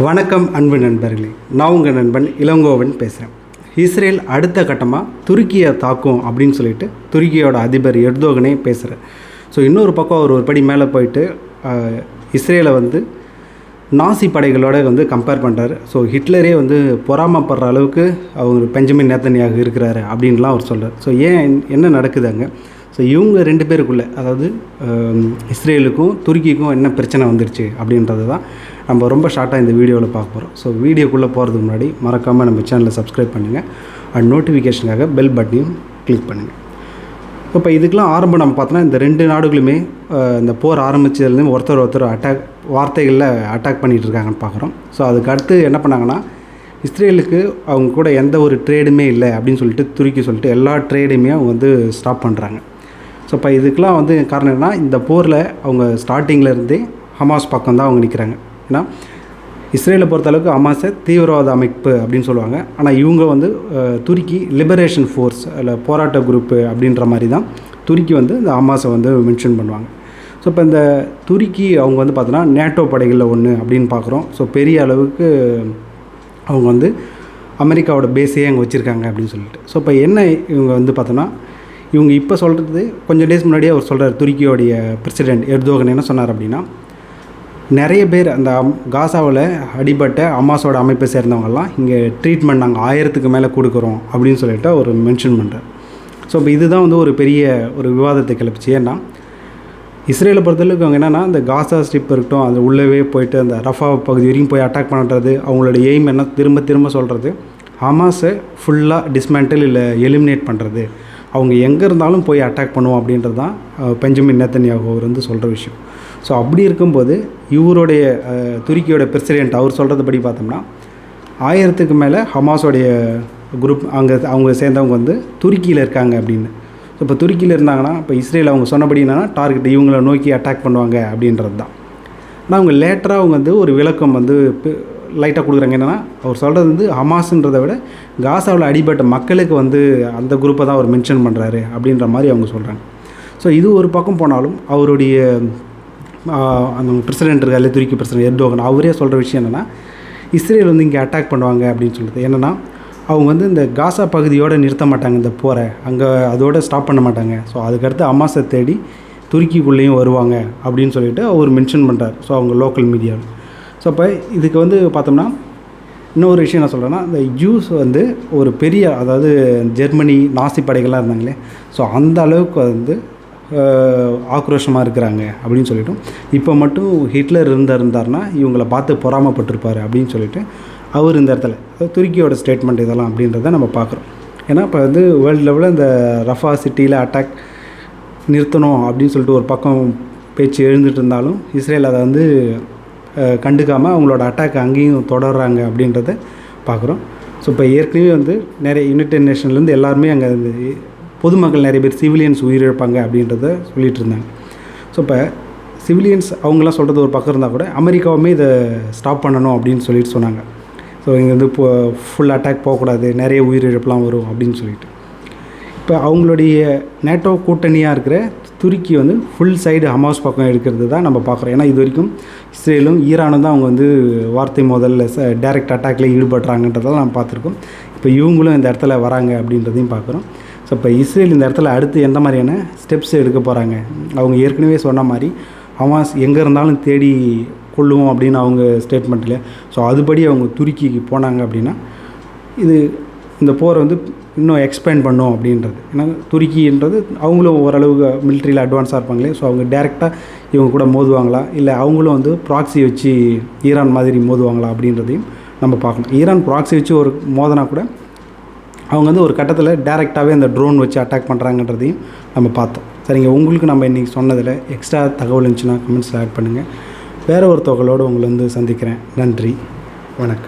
வணக்கம் அன்பு நண்பர்களே. நான் உங்கள் நண்பன் இளங்கோவன் பேசுகிறேன் இஸ்ரேல் அடுத்த கட்டமாக துருக்கியை தாக்கும் அப்படின்னு சொல்லிட்டு துருக்கியோட அதிபர் எர்தோகனே பேசுகிறார் ஸோ இன்னொரு பக்கம் அவர் ஒரு படி மேலே போயிட்டு இஸ்ரேலை வந்து நாசி படைகளோட வந்து கம்பேர் பண்ணுறாரு ஸோ ஹிட்லரே வந்து பொறாமப்படுற அளவுக்கு அவர் பெஞ்சமின் நேத்தனியாக இருக்கிறாரு அப்படின்லாம் அவர் சொல்கிறார் ஸோ ஏன் என்ன நடக்குது அங்கே? ஸோ இவங்க ரெண்டு பேருக்குள்ளே அதாவது இஸ்ரேலுக்கும் துருக்கிக்கும் என்ன பிரச்சனை வந்துடுச்சு அப்படின்றது தான் நம்ம ரொம்ப ஷார்ட்டாக இந்த வீடியோவில் பார்க்க போகிறோம் ஸோ வீடியோக்குள்ளே போகிறதுக்கு முன்னாடி மறக்காமல் நம்ம சேனலை சப்ஸ்கிரைப் பண்ணுங்கள் அண்ட் நோட்டிஃபிகேஷனுக்காக பெல் பட்டனையும் கிளிக் பண்ணுங்கள் இப்போ இதுக்கெலாம் ஆரம்பம் நம்ம பார்த்தோன்னா இந்த ரெண்டு நாடுகளுமே இந்த போர் ஆரம்பித்ததுலேருந்து ஒருத்தர் ஒருத்தர் அட்டாக் வார்த்தைகளில் அட்டாக் பண்ணிகிட்டு இருக்காங்கன்னு பார்க்குறோம். ஸோ அதுக்கு அடுத்து என்ன பண்ணாங்கன்னா இஸ்ரேலுக்கு அவங்க கூட எந்த ஒரு ட்ரேடுமே இல்லை அப்படின்னு சொல்லிட்டு துருக்கி சொல்லிட்டு எல்லா ட்ரேடுமே அவங்க வந்து ஸ்டாப் பண்ணுறாங்க ஸோ இப்போ இதுக்கெலாம் வந்து காரணம் என்னென்னா இந்த போரில் அவங்க ஸ்டார்டிங்லேருந்தே ஹமாஸ் பக்கம் தான் அவங்க நிற்கிறாங்க ஏன்னா இஸ்ரேலை பொறுத்தளவுக்கு ஹமாஸை தீவிரவாத அமைப்பு அப்படின்னு சொல்லுவாங்க. ஆனால் இவங்க வந்து துருக்கி லிபரேஷன் ஃபோர்ஸ் இல்லை போராட்ட குரூப்பு அப்படின்ற மாதிரி தான் துருக்கி வந்து இந்த ஹமாஸை வந்து மென்ஷன் பண்ணுவாங்க. ஸோ இப்போ இந்த துருக்கி அவங்க வந்து பார்த்தோன்னா நேட்டோ படைகளில் ஒன்று அப்படின்னு பார்க்குறோம் ஸோ பெரிய அளவுக்கு அவங்க வந்து அமெரிக்காவோட பேஸையே அங்கே வச்சுருக்காங்க அப்படின்னு சொல்லிட்டு. ஸோ இப்போ என்ன இவங்க வந்து பார்த்தோன்னா இவங்க இப்போ சொல்கிறது கொஞ்சம் டேஸ் முன்னாடியே அவர் சொல்கிறார் துருக்கியோடைய பிரசிடென்ட் எர்தோகன் என்ன சொன்னார் அப்படின்னா நிறைய பேர் அந்த காசாவில் அடிபட்ட அம்மாஸோட அமைப்பை சேர்ந்தவங்கெல்லாம் இங்கே ட்ரீட்மெண்ட் நாங்கள் ஆயிரத்துக்கு மேலே கொடுக்குறோம் அப்படின்னு சொல்லிட்டு அவர் மென்ஷன் பண்ணுறார் ஸோ இப்போ இதுதான் வந்து ஒரு பெரிய ஒரு விவாதத்தை கிளப்பிச்சு. ஏன்னா இஸ்ரேலை பொறுத்தளவுக்கு அவங்க என்னென்னா இந்த காசா ஸ்ட்ரிப் இருக்கட்டும் அது உள்ளவே போயிட்டு அந்த ரஃபா பகுதி வரைக்கும் போய் அட்டாக் பண்ணுறது அவங்களோட எய்ம் என்ன திரும்ப திரும்ப சொல்கிறது ஹமாஸை ஃபுல்லாக டிஸ்மேண்டில் இல்லை எலிமினேட் பண்ணுறது அவங்க எங்கே இருந்தாலும் போய் அட்டாக் பண்ணுவோம் அப்படின்றது தான் பெஞ்சமின் நேத்தன்யாகு அவர் வந்து சொல்கிற விஷயம். ஸோ அப்படி இருக்கும்போது இவருடைய துருக்கியோட பிரசிடென்ட் அவர் சொல்கிறதுபடி பார்த்தோம்னா ஆயிரத்துக்கு மேலே ஹமாஸோடைய குரூப் அங்கே அவங்க சேர்ந்தவங்க வந்து துருக்கியில் இருக்காங்க அப்படின்னு. ஸோ இப்போ துருக்கியில் இருந்தாங்கன்னா இப்போ இஸ்ரேல் அவங்க சொன்னபடி என்னன்னா டார்கெட் இவங்கள நோக்கி அட்டாக் பண்ணுவாங்க அப்படின்றது தான். ஆனால் அவங்க லேட்டராக அவங்க வந்து ஒரு விளக்கம் வந்து லைட்டாக கொடுக்குறாங்க. என்னென்னா அவர் சொல்கிறது வந்து ஹமாஸுன்றதை விட காசாவில் அடிபட்ட மக்களுக்கு வந்து அந்த குரூப்பை தான் அவர் மென்ஷன் பண்ணுறாரு அப்படின்ற மாதிரி அவங்க சொல்கிறாங்க ஸோ இது ஒரு பக்கம் போனாலும் அவருடைய அந்த பிரசிடென்ட் இருக்காரு துருக்கி பிரசிடென்ட் எர்டோகன் அவரே சொல்கிற விஷயம் என்னென்னா இஸ்ரேல் வந்து இங்கே அட்டாக் பண்ணுவாங்க அப்படின்னு சொல்லுது என்னென்னா அவங்க வந்து இந்த காசா பகுதியோடு நிறுத்த மாட்டாங்க இந்த போரை. அங்கே அதோட ஸ்டாப் பண்ண மாட்டாங்க. ஸோ அதுக்கடுத்து அமாஸை தேடி துருக்கிக்குள்ளேயும் வருவாங்க அப்படின்னு சொல்லிட்டு அவர் மென்ஷன் பண்ணுறார் ஸோ அவங்க லோக்கல் மீடியாவில் ஸோ இப்போ இதுக்கு வந்து பார்த்தோம்னா இன்னொரு விஷயம் என்ன சொல்கிறேன்னா இந்த ஜூஸ் வந்து ஒரு பெரிய அதாவது ஜெர்மனி நாசி படைகள்லாம் இருந்தாங்களே ஸோ அந்த அளவுக்கு வந்து ஆக்ரோஷமாக இருக்கிறாங்க அப்படின்னு சொல்லிட்டும். இப்போ மட்டும் ஹிட்லர் இருந்தா இருந்தார்னா இவங்களை பார்த்து பொறாமப்பட்டிருப்பார் அப்படின்னு சொல்லிட்டு அவர் இந்த இடத்துல துருக்கியோட ஸ்டேட்மெண்ட் இதெல்லாம் அப்படின்றத நம்ம பார்க்குறோம். ஏன்னா இப்போ வந்து வேர்ல்டு லெவலில் இந்த ரஃபா சிட்டியில் அட்டாக் நிறுத்தணும் அப்படின்னு சொல்லிட்டு ஒரு பக்கம் பேச்சு எழுந்துட்டு இருந்தாலும் இஸ்ரேல் அதை வந்து கண்டுக்காமல் அவங்களோட அட்டாக் அங்கேயும் தொடர்றாங்க அப்படின்றத பார்க்குறோம். ஸோ இப்போ ஏற்கனவே வந்து நிறைய யுனைடெட் நேஷன்லேருந்து எல்லாருமே அங்கே பொதுமக்கள் நிறைய பேர் சிவிலியன்ஸ் உயிரிழப்பாங்க அப்படின்றத சொல்லிட்டு இருந்தாங்க. ஸோ இப்போ சிவிலியன்ஸ் அவங்களாம் சொல்கிறது ஒரு பக்கம் இருந்தால் கூட அமெரிக்காவுமே இதை ஸ்டாப் பண்ணணும் அப்படின்னு சொல்லிட்டு சொன்னாங்க. ஸோ இங்கே வந்து இப்போ ஃபுல் அட்டாக் போகக்கூடாது நிறைய உயிரிழப்புலாம் வரும் அப்படின்னு சொல்லிட்டு. இப்போ அவங்களுடைய நேட்டோ கூட்டணியாக இருக்கிற துருக்கி வந்து ஃபுல் சைடு ஹமாஸ் பக்கம் எடுக்கிறது தான் நம்ம பார்க்குறோம். ஏன்னா இது வரைக்கும் இஸ்ரேலும் ஈரானும் தான் அவங்க வந்து வார்த்தை முதல்ல ச டைரக்ட் அட்டாக்ல ஈடுபடுறாங்கன்றதெல்லாம் நம்ம பார்த்துருக்கோம். இப்போ இவங்களும் இந்த இடத்துல வராங்க அப்படின்றதையும் பார்க்குறோம். ஸோ இப்போ இஸ்ரேல் இந்த இடத்துல அடுத்து எந்த மாதிரியான ஸ்டெப்ஸ் எடுக்க போகிறாங்க அவங்க ஏற்கனவே சொன்ன மாதிரி ஹமாஸ் எங்கே இருந்தாலும் தேடி கொள்ளுவோம் அப்படின்னு அவங்க ஸ்டேட்மெண்ட்டில் ஸோ அதுபடி அவங்க துருக்கிக்கு போனாங்க அப்படின்னா இது இந்த போரை வந்து இன்னும் எக்ஸ்பேண்ட் பண்ணும் அப்படின்றது. ஏன்னா துருக்கின்றது அவங்களும் ஓரளவுக்கு மிலிட்ரியில் அட்வான்ஸாக இருப்பாங்களே ஸோ அவங்க டேரெக்டாக இவங்க கூட மோதுவாங்களா? இல்லை அவங்களும் வந்து ப்ராக்ஸி வச்சு ஈரான் மாதிரி மோதுவாங்களா அப்படின்றதையும் நம்ம பார்க்கணும். ஈரான் ப்ராக்ஸி வச்சு ஒரு மோதனா கூட அவங்க வந்து ஒரு கட்டத்தில் டேரெக்டாகவே அந்த ட்ரோன் வச்சு அட்டாக் பண்ணுறாங்கன்றதையும் நம்ம பார்த்தோம். சரிங்க உங்களுக்கு நம்ம இன்றைக்கி சொன்னதில் எக்ஸ்ட்ரா தகவல் இருந்துச்சுன்னா கமெண்ட்ஸில் ஆட் பண்ணுங்கள் வேறு ஒரு தொகையோடு உங்களை வந்து சந்திக்கிறேன். நன்றி வணக்கம்.